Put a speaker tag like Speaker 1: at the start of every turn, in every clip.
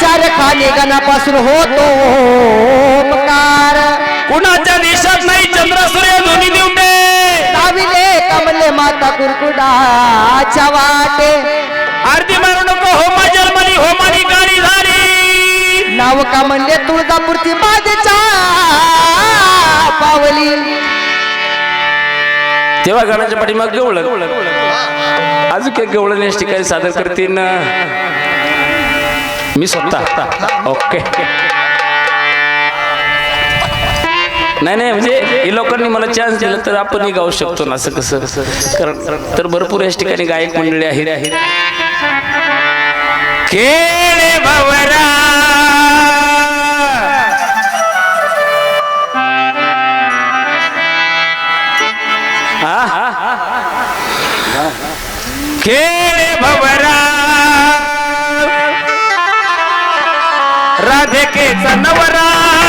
Speaker 1: चार खाली गणापासून होतो. ओमकार
Speaker 2: कुणाच्या देशात नाही? चंद्र सूर्य दोन्ही दिवटे
Speaker 1: दाविले कमले माता कुरकुडाच्या वाटे.
Speaker 2: आरती मारू नको. होमा जर्मनी होमानी गाडी झाली.
Speaker 1: नाव का म्हणले? तुळजापूरची बाजेच्या पावली.
Speaker 2: तेव्हा गाण्याच्या पाठीमाग गवळ अजून काही गवळण ठिकाणी सादर करते ना? मी स्वतः. ओके. नाही नाही म्हणजे हे लोकांनी मला चान्स दिला तर आपणही गाऊ शकतो ना असं कसं? कारण तर भरपूर याच ठिकाणी गायक मंडळी आहेत. खेळ भवरा खेळ भवरा राधे राधिकेचा नवरा.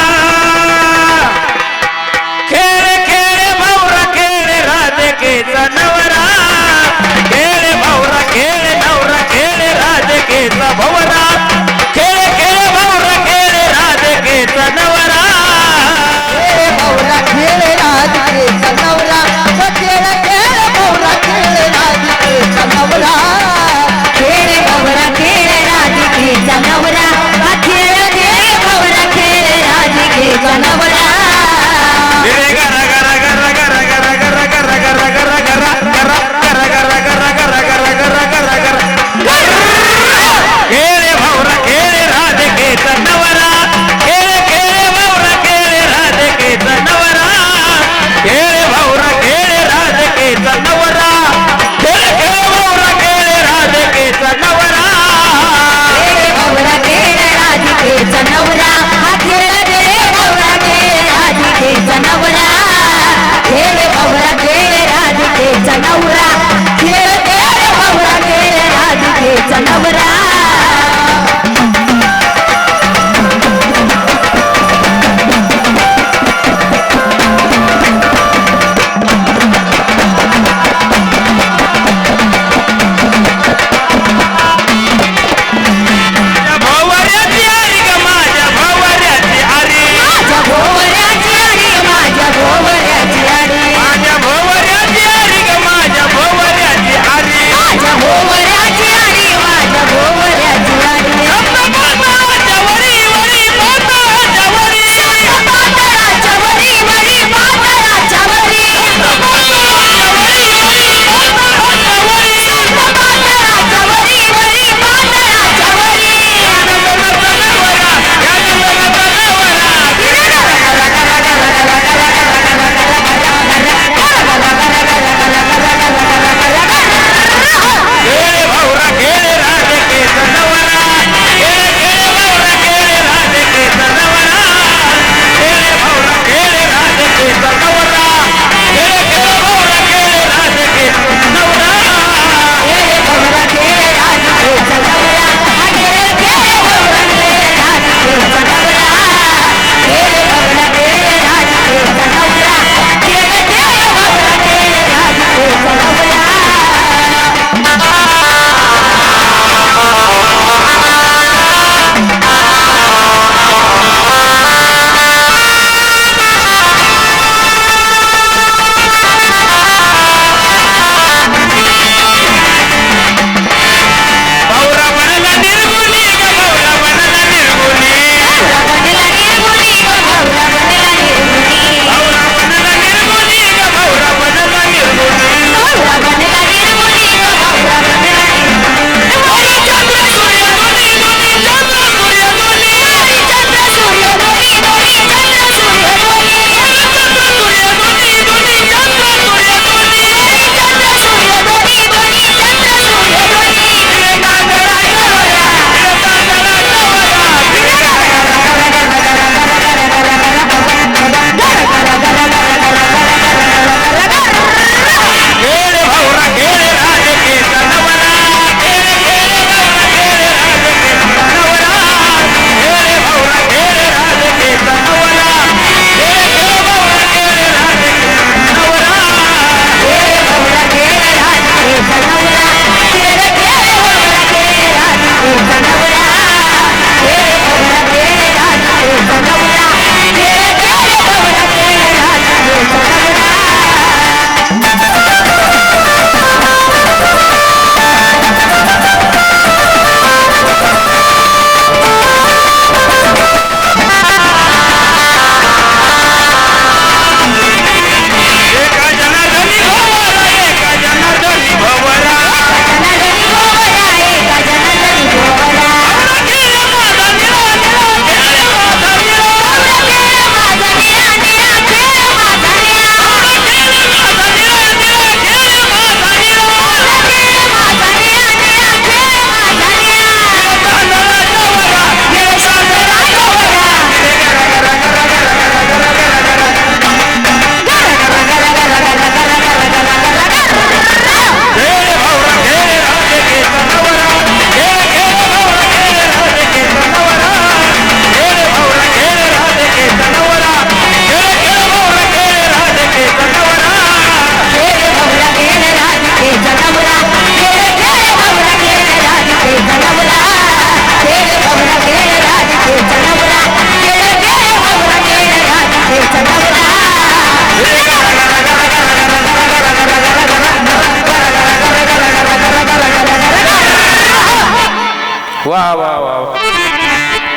Speaker 2: वा वा वा वा.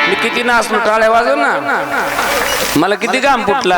Speaker 2: मी किती नाचलो टाळ्या वाजव ना मला किती घाम फुटला